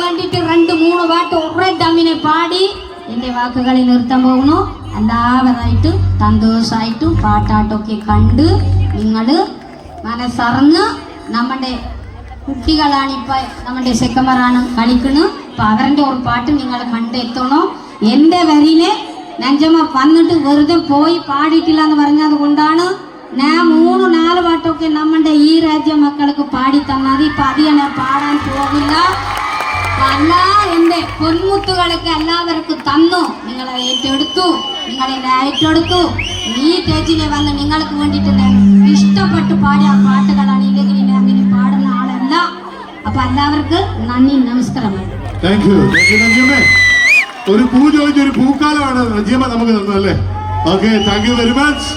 വേണ്ടിയിട്ട് രണ്ട് മൂന്ന് പാട്ട് ഒരേ ഡമ്മിനെ പാടി എന്റെ വാക്കുകളിൽ നിർത്താൻ പോകുന്നു. എല്ലാവരായിട്ടും സന്തോഷമായിട്ടും പാട്ടാട്ടൊക്കെ കണ്ട് നിങ്ങൾ മനസ്സറിഞ്ഞ് നമ്മുടെ കുട്ടികളാണ് ഇപ്പൊ നമ്മുടെ ചെക്കന്മാരാണ് കളിക്കുന്നത് അപ്പൊ അവരുടെ ഒരു പാട്ട് നിങ്ങൾ കണ്ടെത്തണോ. എന്റെ വരിയിലെ നഞ്ചമ്മ വന്നിട്ട് വെറുതെ പോയി പാടിയിട്ടില്ല എന്ന് പറഞ്ഞത് കൊണ്ടാണ് ഞാൻ മൂന്ന് നാല് പാട്ടൊക്കെ നമ്മുടെ ഈ രാജ്യ മക്കൾക്ക് പാടി തന്നത് ഇപ്പൊ അത് ഞാൻ പാടാൻ പോകില്ല. എല്ലാ എന്റെ പൊന്മുത്തുകൾക്ക് എല്ലാവർക്കും തന്നു. നിങ്ങളെ ഏറ്റെടുത്തു. നിങ്ങളെ ഏറ്റെടുത്തു. ഈ സ്റ്റേജിലെ വന്ന് നിങ്ങൾക്ക് വേണ്ടിയിട്ട് ഇഷ്ടപ്പെട്ട് പാടിയ പാട്ടുകളാണ് ഇല്ലെങ്കിൽ ഇനി അങ്ങനെ പാടുന്ന ആളല്ല. അപ്പൊ എല്ലാവർക്കും നന്ദി നമസ്കാരം. ഒരു പൂ ചോദിച്ച ഒരു പൂക്കാലമാണ് നമുക്ക് തന്നല്ലേ okay thank you very much